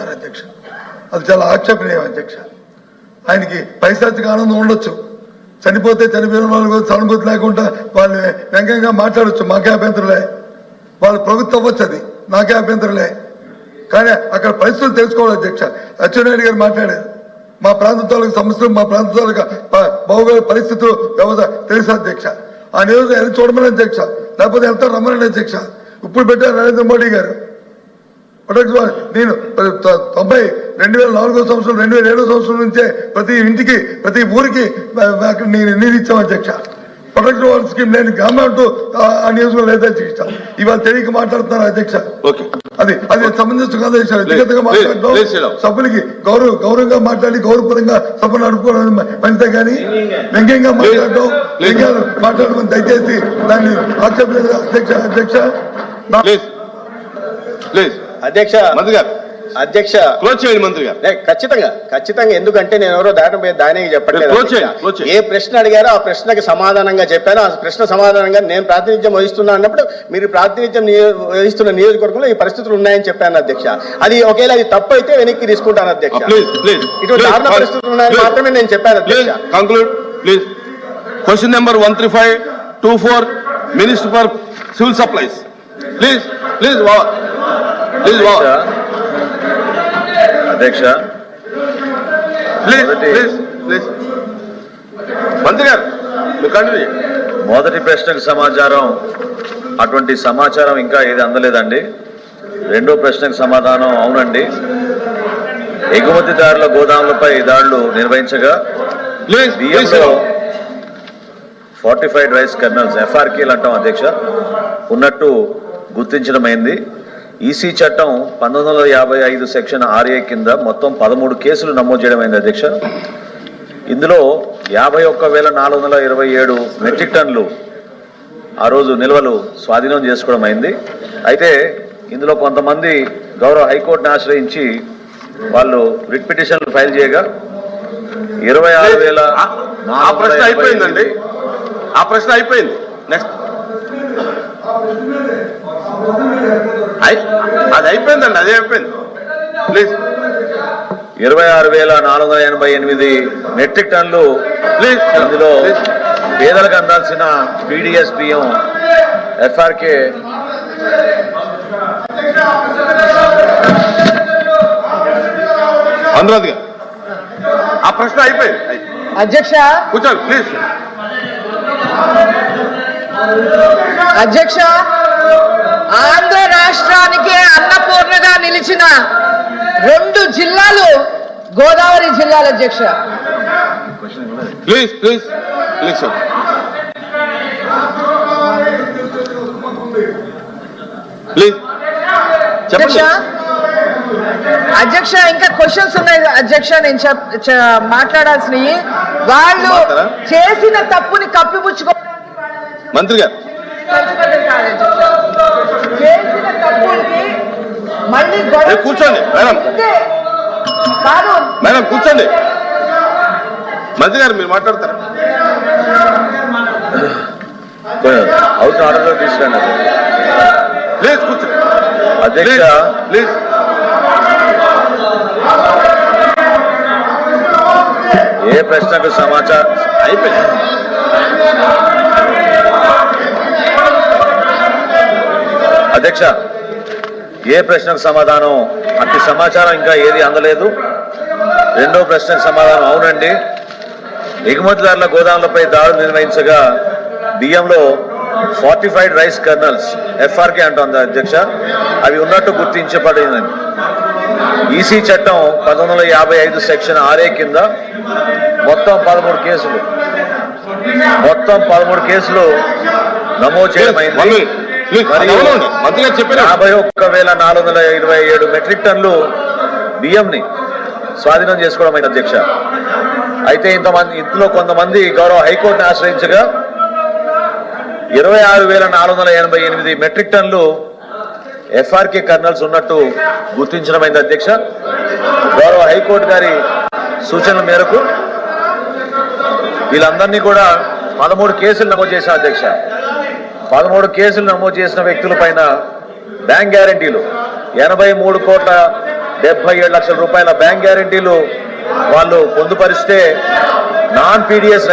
అధ్యక్ష. అది చాలా ఆక్షేపణీయం అధ్యక్ష. ఆయనకి పైశాచిక ఆనందం ఉండొచ్చు. చనిపోతే చనిపోయిన వాళ్ళు సానుభూతి లేకుండా వాళ్ళు వ్యంగ్యంగా మాట్లాడొచ్చు. మాకే అభ్యంతరులే. వాళ్ళ ప్రభుత్వం అవ్వచ్చు అది నాకే అభ్యంతరులే. కానీ అక్కడ పరిస్థితులు తెలుసుకోవాలి అధ్యక్ష. అచ్చెన్నాయుడు గారు మాట్లాడారు. మా ప్రాంత తాలూకు సమస్యలు మా ప్రాంత భౌగోళిక పరిస్థితులు వ్యవస్థ తెలుసు అధ్యక్ష? ఆ నియోజకవర్గం వెళ్ళి చూడమని అధ్యక్ష? లేకపోతే ఎంత రమ్మని అధ్యక్ష. ఇప్పుడు పెట్టారు నరేంద్ర మోడీ గారు. నేను తొంభై రెండు వేల నాలుగో సంవత్సరం రెండు వేల ఏడో సంవత్సరం నుంచే ప్రతి ఇంటికి ప్రతి ఊరికి నేను నీరు ఇచ్చాం అధ్యక్ష. ప్రొటెక్ట్ వాల్ స్కీమ్ లేని గ్రామం అంటూ ఆ నియోజకవర్గం లేదు అధ్యక్ష ఇవాళ తెలియక మాట్లాడుతున్నారు అధ్యక్ష. ఓకే. అది అది సమంజసం కాదు వ్యక్తిగతంగా మాట్లాడడం. సభ్యులకి గౌరవ గౌరవంగా మాట్లాడి గౌరవపరంగా సభను నడుపుకోవడం మంచిదే కానీ వ్యంగ్యంగా మాట్లాడడం. వ్యంగ్యాలు మాట్లాడడం దయచేసి దాన్ని ఆక్షేపణ అధ్యక్ష అధ్యక్ష. ప్లీజ్. అధ్యక్ష మంత్రి గారు అధ్యక్ష క్లోజ్ చేయండి మంత్రి గారు ఖచ్చితంగా ఖచ్చితంగా. ఎందుకంటే నేను ఎవరో దాటం పోయి దానికి చెప్పట్లేదు. ఏ ప్రశ్న అడిగారో ఆ ప్రశ్నకి సమాధానంగా చెప్పాను. ఆ ప్రశ్న సమాధానంగా నేను ప్రాతినిధ్యం వహిస్తున్నా అన్నప్పుడు మీరు ప్రాతినిధ్యం వహిస్తున్న నియోజకవర్గంలో ఈ పరిస్థితులు ఉన్నాయని చెప్పాను అధ్యక్ష. అది ఒకవేళ అది తప్పు అయితే వెనక్కి తీసుకుంటాను అధ్యక్ష. ఇటువంటి దారుణ పరిస్థితులు ఉన్నాయని మాత్రమే నేను చెప్పాను అధ్యక్ష. Conclude please. Question number one three five two four minister for civil supplies please please వా ప్లీజ్ అధ్యక్ష. ప్లీజ్ మొదటి- ప్లీజ్ ప్లీజ్. మంత్రి గారు. మొదటి ప్రశ్నకు సమాచారం అటువంటి సమాచారం ఇంకా ఏది అందలేదండి. రెండో ప్రశ్నకు సమాధానం అవునండి. ఎగుమతిదారుల గోదాములపై దాడులు నిర్వహించగా బియ్యంలో ఫార్టిఫైడ్ రైస్ కర్నల్స్ ఎఫ్ఆర్కేలు అంటాం అధ్యక్ష ఉన్నట్టు గుర్తించడమైంది. ఈసీ చట్టం పంతొమ్మిది వందల యాభై ఐదు సెక్షన్ ఆర్ఏ కింద మొత్తం పదమూడు కేసులు నమోదు చేయడమైంది అధ్యక్ష. ఇందులో యాభై ఒక్క వేల నాలుగు వందల ఇరవై ఏడు మెట్రిక్ టన్నులు ఆ రోజు నిల్వలు స్వాధీనం చేసుకోవడం అయింది అయితే ఇందులో కొంతమంది గౌరవ హైకోర్టును ఆశ్రయించి వాళ్ళు రిట్ పిటిషన్లు ఫైల్ చేయగా ఇరవై ఆరు వేల ఆ ప్రశ్న అయిపోయిందండి. ఆ ప్రశ్న అయిపోయింది. నెక్స్ట్. అది అయిపోయిందండి అదే అయిపోయింది. ప్లీజ్ ఇరవై ఆరు వేల నాలుగు వందల ఎనభై ఎనిమిది మెట్రిక్ టన్నులు ప్లీజ్ ఇందులో ప్లీజ్ పేదలకు అందాల్సిన పీడిఎస్ బియ్యం ఎఫ్ఆర్కే గారు ఆ ప్రశ్న అయిపోయింది. అయి- అధ్యక్ష. కూర్చోండి ప్లీజ్ అధ్యక్ష ఆంధ్ర రాష్ట్రానికి అన్నపూర్ణగా నిలిచిన రెండు జిల్లాలు గోదావరి జిల్లాల అధ్యక్ష. Please please please sir please అధ్యక్ష అధ్యక్ష ఇంకా క్వశ్చన్స్ ఉన్నాయి అధ్యక్ష నేను మాట్లాడాల్సినవి. వాళ్ళు? చేసిన తప్పుని కప్పిపుచ్చుకోవడానికి వాళ్ళ మంత్రి గారు. చేసిన తప్పులకి మళ్ళీ గొడవ కూర్చోండి, మేడం. కాదు మేడం కూర్చోండి. మంత్రి గారు మీరు మాట్లాడతారా? హౌస్ ఆర్డర్లో తీసుకురండి. ప్లీజ్ కూర్చోండి అధ్యక్ష. ప్లీజ్. ఏ ప్రశ్నకు సమాచారం? అయిపోయింది. అధ్యక్ష ఏ ప్రశ్నకు సమాధానం? అట్టి సమాచారం ఇంకా ఏది అందలేదు. రెండో ప్రశ్నకు సమాధానం అవునండి. ఎగుమతిదారుల గోదాములపై దాడులు నిర్వహించగా బియ్యంలో ఫార్టిఫైడ్ రైస్ కర్నల్స్ ఎఫ్ఆర్కే అంటోంది అధ్యక్ష. అవి ఉన్నట్టు గుర్తించబడిందండి ఈసీ చట్టం పంతొమ్మిది వందల యాభై ఐదు సెక్షన్ ఆర్ఏ కింద మొత్తం పదమూడు కేసులు. మొత్తం పదమూడు కేసులు నమోదు చేయడమైంది యాభై ఒక్క వేల నాలుగు వందల ఇరవై ఏడు మెట్రిక్ టన్నులు బియ్యంని స్వాధీనం చేసుకోవడం అయింది అధ్యక్ష. అయితే ఇంతమంది ఇందులో కొంతమంది గౌరవ హైకోర్టుని ఆశ్రయించగా ఇరవై ఆరు వేల నాలుగు వందల ఎనభై ఎనిమిది మెట్రిక్ టన్నులు ఎఫ్ఆర్కే కర్నల్స్ ఉన్నట్టు గుర్తించడమైంది అధ్యక్ష. గౌరవ హైకోర్టు గారి సూచనల మేరకు వీళ్ళందరినీ కూడా పదమూడు కేసులు నమోదు చేశాం అధ్యక్ష. పదమూడు కేసులు నమోదు చేసిన వ్యక్తుల పైన బ్యాంక్ గ్యారంటీలు. ఎనభై మూడు కోట్ల డెబ్బై ఏడు లక్షల రూపాయల బ్యాంక్ గ్యారంటీలు వాళ్ళు పొందుపరిస్తే నాన్ పీడిఎస్